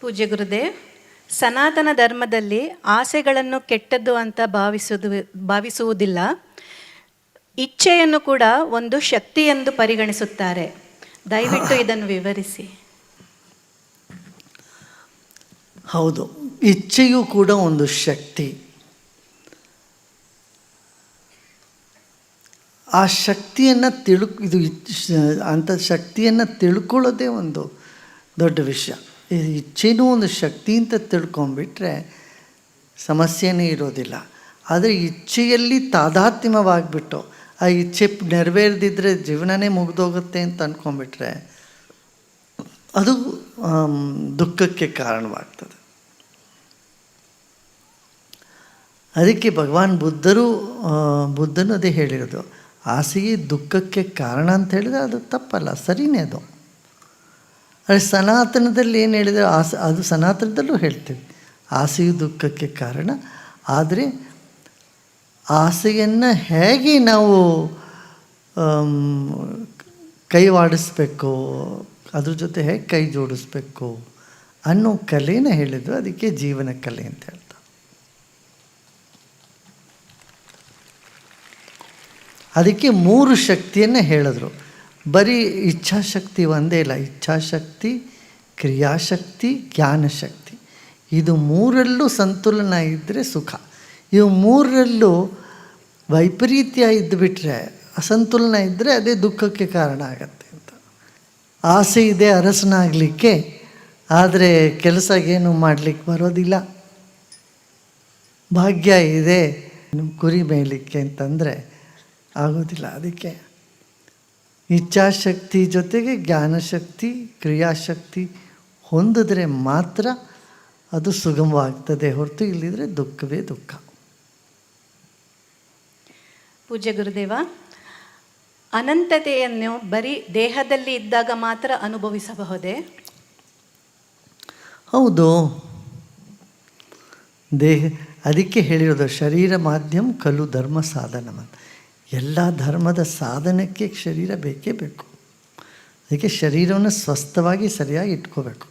ಪೂಜ್ಯ ಗುರುದೇವ್ ಸನಾತನ ಧರ್ಮದಲ್ಲಿ ಆಸೆಗಳನ್ನು ಕೆಟ್ಟದ್ದು ಅಂತ ಭಾವಿಸುವುದು ಭಾವಿಸುವುದಿಲ್ಲ. ಇಚ್ಛೆಯನ್ನು ಕೂಡ ಒಂದು ಶಕ್ತಿ ಎಂದು ಪರಿಗಣಿಸುತ್ತಾರೆ. ದಯವಿಟ್ಟು ಇದನ್ನು ವಿವರಿಸಿ. ಹೌದು, ಇಚ್ಛೆಯೂ ಕೂಡ ಒಂದು ಶಕ್ತಿ. ಆ ಶಕ್ತಿಯನ್ನು ತಿಳು, ಇದು ಅಂತ ಶಕ್ತಿಯನ್ನು ತಿಳ್ಕೊಳ್ಳೋದೇ ಒಂದು ದೊಡ್ಡ ವಿಷಯ. ಇಚ್ಛೆನೂ ಒಂದು ಶಕ್ತಿ ಅಂತ ತಿಳ್ಕೊಂಬಿಟ್ರೆ ಸಮಸ್ಯೆನೇ ಇರೋದಿಲ್ಲ. ಆದರೆ ಇಚ್ಛೆಯಲ್ಲಿ ತಾದಾತ್ಮ್ಯವಾಗಿಬಿಟ್ಟು ಆ ಇಚ್ಛೆ ನೆರವೇರ್ದಿದ್ರೆ ಜೀವನನೇ ಮುಗಿದೋಗುತ್ತೆ ಅಂತ ಅಂದ್ಕೊಂಡ್ಬಿಟ್ರೆ ಅದು ದುಃಖಕ್ಕೆ ಕಾರಣವಾಗ್ತದೆ. ಅದಕ್ಕೆ ಭಗವಾನ್ ಬುದ್ಧರು ಬುದ್ಧನದೇ ಹೇಳಿರೋದು, ಆಸೆಯೇ ದುಃಖಕ್ಕೆ ಕಾರಣ ಅಂತ ಹೇಳಿದ್ರೆ ಅದು ತಪ್ಪಲ್ಲ, ಸರಿನೇ ಅದು. ಆದರೆ ಸನಾತನದಲ್ಲಿ ಏನು ಹೇಳಿದರೆ? ಆಸೆ, ಅದು ಸನಾತನದಲ್ಲೂ ಹೇಳ್ತೀವಿ ಆಸೆಯು ದುಃಖಕ್ಕೆ ಕಾರಣ. ಆದರೆ ಆಸೆಯನ್ನು ಹೇಗೆ ನಾವು ಕೈವಾಡಿಸ್ಬೇಕು? ಅದ್ರ ಜೊತೆ ಹೇಗೆ ಕೈ ಜೋಡಿಸ್ಬೇಕು? ಅನ್ನೋ ಕಲೆನ ಹೇಳಿದ್ರು. ಅದಕ್ಕೆ ಜೀವನ ಕಲೆ ಅಂತ ಹೇಳ್ತಾರೆ. ಅದಕ್ಕೆ ಮೂರು ಶಕ್ತಿಯನ್ನು ಹೇಳಿದ್ರು. ಬರೀ ಇಚ್ಛಾಶಕ್ತಿ ಒಂದೇ ಇಲ್ಲ. ಇಚ್ಛಾಶಕ್ತಿ, ಕ್ರಿಯಾಶಕ್ತಿ, ಜ್ಞಾನಶಕ್ತಿ. ಇದು ಮೂರಲ್ಲೂ ಸಂತುಲನ ಇದ್ದರೆ ಸುಖ. ಇವು ಮೂರರಲ್ಲೂ ವೈಪರೀತ್ಯ ಇದ್ದುಬಿಟ್ರೆ ಅಸಂತುಲನ ಇದ್ದರೆ ಅದೇ ದುಃಖಕ್ಕೆ ಕಾರಣ ಆಗತ್ತೆ ಅಂತ. ಆಸೆ ಇದೆ ಅರಸನಾಗಲಿಕ್ಕೆ, ಆದರೆ ಕೆಲಸ ಏನು ಮಾಡಲಿಕ್ಕೆ ಬರೋದಿಲ್ಲ. ಭಾಗ್ಯ ಇದೆ, ಕುರಿ ಮೇಲಿಕ್ಕೆ ಅಂತಂದರೆ ಆಗೋದಿಲ್ಲ. ಅದಕ್ಕೆ ಇಚ್ಛಾಶಕ್ತಿ ಜೊತೆಗೆ ಜ್ಞಾನಶಕ್ತಿ ಕ್ರಿಯಾಶಕ್ತಿ ಹೊಂದಿದ್ರೆ ಮಾತ್ರ ಅದು ಸುಗಮವಾಗ್ತದೆ ಹೊರತು ಇಲ್ಲಿದ್ರೆ ದುಃಖವೇ ದುಃಖ. ಪೂಜ್ಯ ಗುರುದೇವ ಅನಂತತೆಯನ್ನು ಬರೀ ದೇಹದಲ್ಲಿ ಇದ್ದಾಗ ಮಾತ್ರ ಅನುಭವಿಸಬಹುದೇ? ಹೌದು. ದೇಹ ಅದಕ್ಕೆ ಹೇಳಿರೋದು ಶರೀರ ಮಾಧ್ಯಮ ಕಲು ಧರ್ಮ ಸಾಧನ ಎಲ್ಲ ಧರ್ಮದ ಸಾಧನಕ್ಕೆ ಶರೀರ ಬೇಕೇ ಬೇಕು. ಅದಕ್ಕೆ ಶರೀರವನ್ನು ಸ್ವಸ್ಥವಾಗಿ ಸರಿಯಾಗಿ ಇಟ್ಕೋಬೇಕು.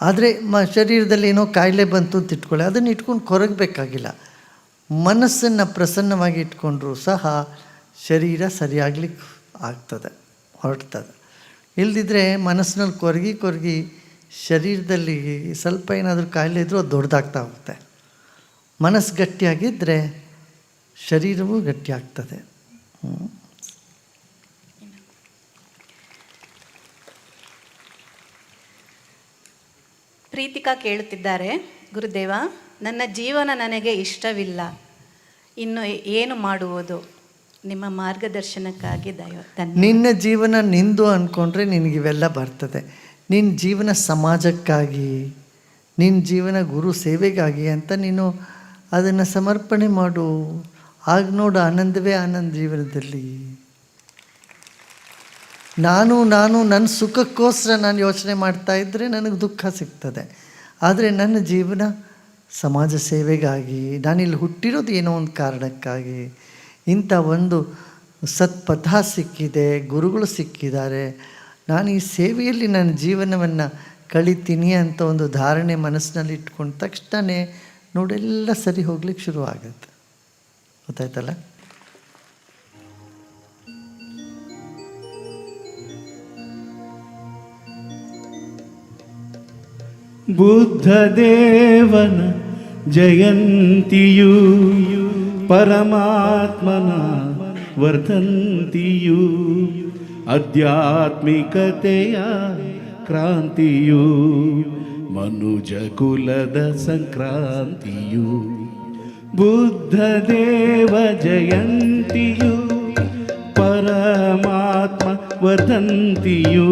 ಆದರೆ ಮ ಶರೀರದಲ್ಲಿ ಏನೋ ಕಾಯಿಲೆ ಬಂತು ಅಂತ ಇಟ್ಕೊಳ್ಳಿ, ಅದನ್ನು ಇಟ್ಕೊಂಡು ಕೊರಗಬೇಕಾಗಿಲ್ಲ. ಮನಸ್ಸನ್ನು ಪ್ರಸನ್ನವಾಗಿ ಇಟ್ಕೊಂಡ್ರೂ ಸಹ ಶರೀರ ಸರಿಯಾಗ್ಲಿಕ್ಕೆ ಆಗ್ತದೆ, ಹೊರಡ್ತದೆ. ಇಲ್ದಿದ್ರೆ ಮನಸ್ಸಿನಲ್ಲಿ ಕೊರಗಿ ಕೊರಗಿ ಶರೀರದಲ್ಲಿ ಸ್ವಲ್ಪ ಏನಾದರೂ ಕಾಯಿಲೆ ಇದ್ದರೂ ಅದು ದೊಡ್ಡದಾಗ್ತಾ ಹೋಗುತ್ತೆ. ಮನಸ್ಸು ಗಟ್ಟಿಯಾಗಿದ್ದರೆ ಶರೀರವೂ ಗಟ್ಟಿಯಾಗ್ತದೆ. ಪ್ರೀತಿಕಾ ಕೇಳುತ್ತಿದ್ದಾರೆ ಗುರುದೇವ ನನ್ನ ಜೀವನ ನನಗೆ ಇಷ್ಟವಿಲ್ಲ. ಇನ್ನು ಏನು ಮಾಡುವುದು? ನಿಮ್ಮ ಮಾರ್ಗದರ್ಶನಕ್ಕಾಗಿ ದಯ ನಿನ್ನ ಜೀವನ ನಿಂದು ಅಂದ್ಕೊಂಡ್ರೆ ನಿನಗಿವೆಲ್ಲ ಬರ್ತದೆ. ನಿನ್ನ ಜೀವನ ಸಮಾಜಕ್ಕಾಗಿ ನಿನ್ನ ಜೀವನ ಗುರು ಸೇವೆಗಾಗಿ ಅಂತ ನೀನು ಅದನ್ನು ಸಮರ್ಪಣೆ ಮಾಡು. ಆಗ ನೋಡು ಆನಂದವೇ ಆನಂದ ಜೀವನದಲ್ಲಿ. ನಾನು ನಾನು, ನನ್ನ ಸುಖಕ್ಕೋಸ್ಕರ ನಾನು ಯೋಚನೆ ಮಾಡ್ತಾ ಇದ್ದರೆ ನನಗೆ ದುಃಖ ಸಿಗ್ತದೆ. ಆದರೆ ನನ್ನ ಜೀವನ ಸಮಾಜ ಸೇವೆಗಾಗಿ ನಾನಿಲ್ಲಿ ಹುಟ್ಟಿರೋದು ಏನೋ ಒಂದು ಕಾರಣಕ್ಕಾಗಿ, ಇಂಥ ಒಂದು ಸತ್ಪಥ ಸಿಕ್ಕಿದೆ, ಗುರುಗಳು ಸಿಕ್ಕಿದ್ದಾರೆ. ನಾನು ಈ ಸೇವೆಯಲ್ಲಿ ನನ್ನ ಜೀವನವನ್ನು ಕಳಿತೀನಿ ಅಂತ ಒಂದು ಧಾರಣೆ ಮನಸ್ಸಿನಲ್ಲಿ ಇಟ್ಕೊಂಡ ತಕ್ಷಣವೇ ನೋಡೆಲ್ಲ ಸರಿ ಹೋಗ್ಲಿಕ್ಕೆ ಶುರು ಆಗುತ್ತೆ ಗೊತ್ತಾಯ್ತಲ್ಲ? ಬುದ್ಧದೇವನ ಜಯಂತಿಯು ಪರಮಾತ್ಮನ ವರ್ಧಂತಿಯು ಆಧ್ಯಾತ್ಮಿಕತೆಯ ಕ್ರಾಂತಿಯು ಮನುಜ ಕುಲದ ಸಂಕ್ರಾಂತಿಯು. ಬುದ್ಧದೇವ ಜಯಂತಿಯು, ಪರಮಾತ್ಮ ವದಂತಿಯು,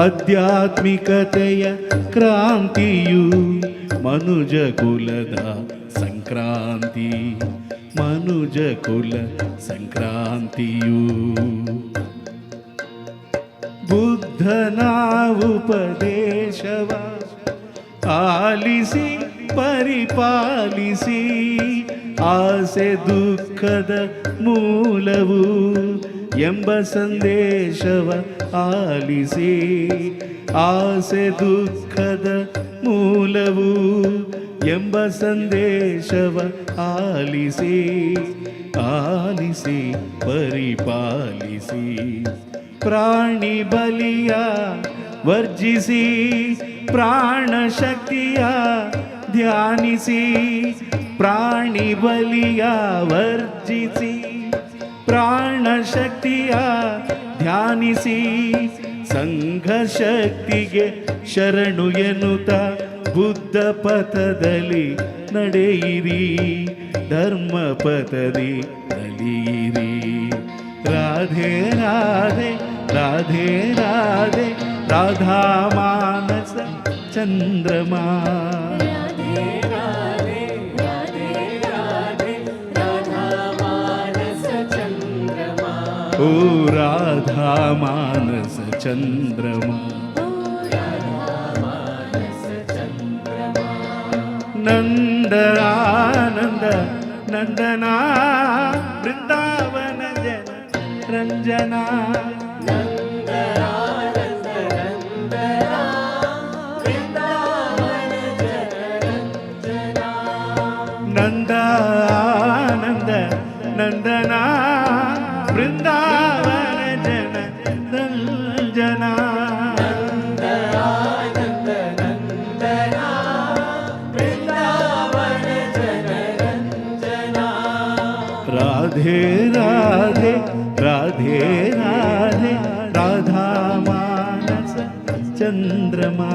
ಆಧ್ಯಾತ್ಮಿಕತೆಯ ಕ್ರಾಂತಿಯು, ಮನುಜ ಕುಲದ ಸಂಕ್ರಾಂತಿ, ಮನುಜ ಕುಲ ಸಂಕ್ರಾಂತಿಯು. ಬುದ್ಧನ ಉಪದೇಶವ ಆಲಿಸಿ ಪರಿಪಾಲಿಸಿ ಆಸೆ ದುಃಖದ ಮೂಲವು ಎಂಬ ಸಂದೇಶವ ಆಲಿಸಿ ಆಸೆ ದುಃಖದ ಮೂಲವು ಎಂಬ ಸಂದೇಶವ ಆಲಿಸಿ ಆಲಿಸಿ ಪರಿಪಾಲಿಸಿ ಪ್ರಾಣಿ ಬಲಿಯ ವರ್ಜಿಸಿ ಪ್ರಾಣ ಶಕ್ತಿಯ ಧ್ಯಾನಿಸಿ ಪ್ರಾಣಿ ಬಲಿಯ ವರ್ಜಿಸಿ ಪ್ರಾಣ ಶಕ್ತಿಯ ಧ್ಯಾನಿಸಿ ಸಂಘ ಶಕ್ತಿಗೆ ಶರಣು ಎನ್ನುತ್ತ ಬುದ್ಧ ಪಥದಲ್ಲಿ ನಡೆಯಿರಿ, ಧರ್ಮ ಪಥದಿ ನಲಿಯಿರಿ ರಾಧೆ ರಾಧೆ ರಾಧೆ ರಾಧೆ, ರಾಧಾ ಮಾನಸ, ಚಂದ್ರಮಾ. ಓ ರಾಧಾ ಮಾನಸ ಚಂದ್ರಮಾ. ನಂದ ಆನಂದ ನಂದನ ಬೃಂದಾವನ ಜನ ರಂಜನಾ. ನಂದ ರಾಧೆ ರಾಧೆ ರಾಧೆ ರಾಧೆ ರಾಧಾ ಮಾನಸ ಚಂದ್ರಮಾ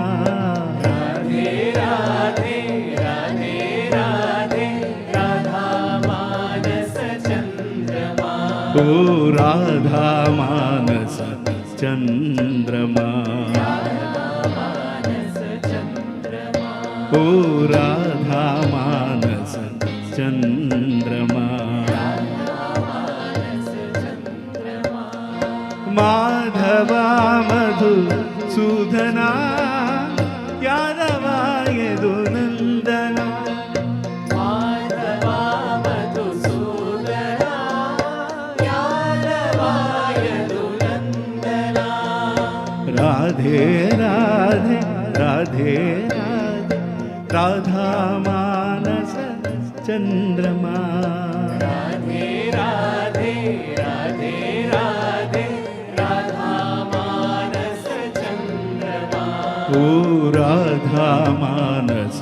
ಓ ರಾಧಾ ಮಾನಸ ಚಂದ್ರಮಾ माधवा धवाधु सुधना यानवाय दो नन्दना। पाधवाधु सुदना राधे राध राधे राधा चन्द्रमाधे राधे। ಓ ರಾಧಾ ಮಾನಸ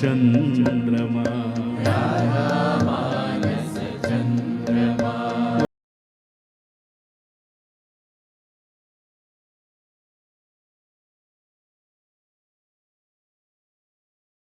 ಚಂದ್ರಮಾ